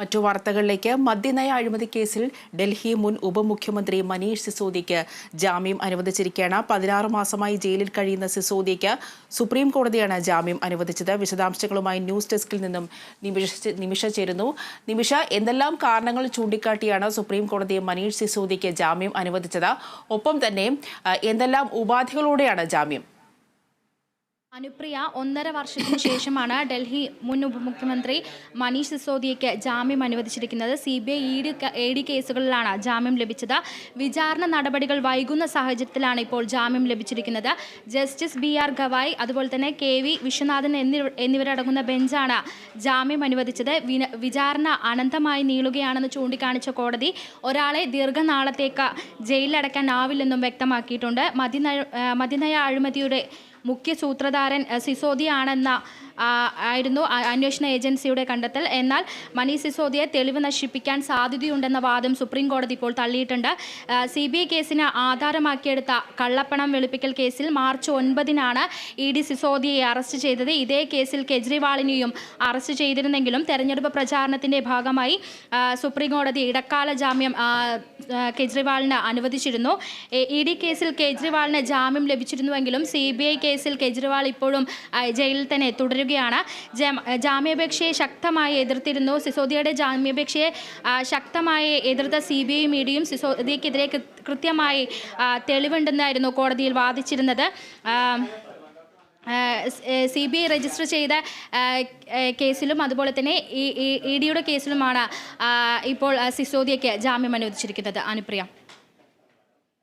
മറ്റു വാർത്തകളിലേക്ക് മദ്യനയ അഴിമതി കേസിൽ ഡൽഹി മുൻ ഉപമുഖ്യമന്ത്രി മനീഷ് സിസോദിക്ക് ജാമ്യം അനുവദിച്ചിരിക്കുകയാണ്. പതിനാറ് മാസമായി ജയിലിൽ കഴിയുന്ന സിസോദിക്ക് സുപ്രീം കോടതിയാണ് ജാമ്യം അനുവദിച്ചത്. വിശദാംശങ്ങളുമായി ന്യൂസ് ഡെസ്കിൽ നിന്നും നിമിഷ നിമിഷ ചേരുന്നു. നിമിഷ എന്തെല്ലാം കാരണങ്ങൾ ചൂണ്ടിക്കാട്ടിയാണ് സുപ്രീം കോടതി മനീഷ് സിസോദിക്ക് ജാമ്യം അനുവദിച്ചത്? ഒപ്പം തന്നെ എന്തെല്ലാം ഉപാധികളോടെയാണ് ജാമ്യം അനുപ്രിയ ഒന്നര വർഷത്തിനു ശേഷമാണ് ഡൽഹി മുൻ ഉപമുഖ്യമന്ത്രി മനീഷ് സിസോദിയയ്ക്ക് ജാമ്യം അനുവദിച്ചിരിക്കുന്നത്. C B I E D A D കേസുകളിലാണ് ജാമ്യം ലഭിച്ചത്. വിചാരണ നടപടികൾ വൈകുന്ന സാഹചര്യത്തിലാണ് ഇപ്പോൾ ജാമ്യം ലഭിച്ചിരിക്കുന്നത്. ജസ്റ്റിസ് ബി ആർ ഗവായ് അതുപോലെ തന്നെ കെ വി വിശ്വനാഥൻ എന്നിവ എന്നിവരടങ്ങുന്ന ബെഞ്ചാണ് ജാമ്യം അനുവദിച്ചത്. വിചാരണ അനന്തമായി നീളുകയാണെന്ന് ചൂണ്ടിക്കാണിച്ച കോടതി ഒരാളെ ദീർഘനാളത്തേക്ക് ജയിലിലടയ്ക്കാനാവില്ലെന്നും വ്യക്തമാക്കിയിട്ടുണ്ട്. മതിനയ മതിനയ അഴിമതിയുടെ മുഖ്യ സൂത്രധാരൻ സിസോദിയാണെന്ന ആയിരുന്നു അന്വേഷണ ഏജൻസിയുടെ കണ്ടെത്തൽ. എന്നാൽ മനി സിസോദിയെ തെളിവ് നശിപ്പിക്കാൻ സാധ്യതയുണ്ടെന്ന വാദം സുപ്രീം കോടതി ഇപ്പോൾ തള്ളിയിട്ടുണ്ട്. സി ബി ഐ കേസിന് ആധാരമാക്കിയെടുത്ത കള്ളപ്പണം വെളുപ്പിക്കൽ കേസിൽ മാർച്ച് ഒൻപതിനാണ് ഇ ഡി സിസോദിയെ അറസ്റ്റ് ചെയ്തത്. ഇതേ കേസിൽ കെജ്രിവാളിനെയും അറസ്റ്റ് ചെയ്തിരുന്നെങ്കിലും തെരഞ്ഞെടുപ്പ് പ്രചാരണത്തിന്റെ ഭാഗമായി സുപ്രീം കോടതി ഇടക്കാല ജാമ്യം കെജ്രിവാളിന് അനുവദിച്ചിരുന്നു. ഇ ഡി കേസിൽ കേജ്രിവാളിന് ജാമ്യം ലഭിച്ചിരുന്നുവെങ്കിലും സി ബി ഐ കേസിൽ കേജ്രിവാൾ ഇപ്പോഴും ജയിലിൽ തന്നെ തുടരുകയാണ്. ജാമ്യാപേക്ഷയെ ശക്തമായി എതിർത്തിരുന്നു. സിസോദിയയുടെ ജാമ്യാപേക്ഷയെ ശക്തമായി എതിർത്ത സി ബി ഐ മീഡിയയും സിസോദിയക്കെതിരെ കൃത്യമായി തെളിവുണ്ടെന്നായിരുന്നു കോടതിയിൽ വാദിച്ചിരുന്നത്. സി ബി ഐ രജിസ്റ്റർ ചെയ്ത കേസിലും അതുപോലെ തന്നെ ഇ ഡിയുടെ കേസിലുമാണ് ഇപ്പോൾ സിസോദിയയ്ക്ക് ജാമ്യം അനുവദിച്ചിരിക്കുന്നത്. അനുപ്രിയ.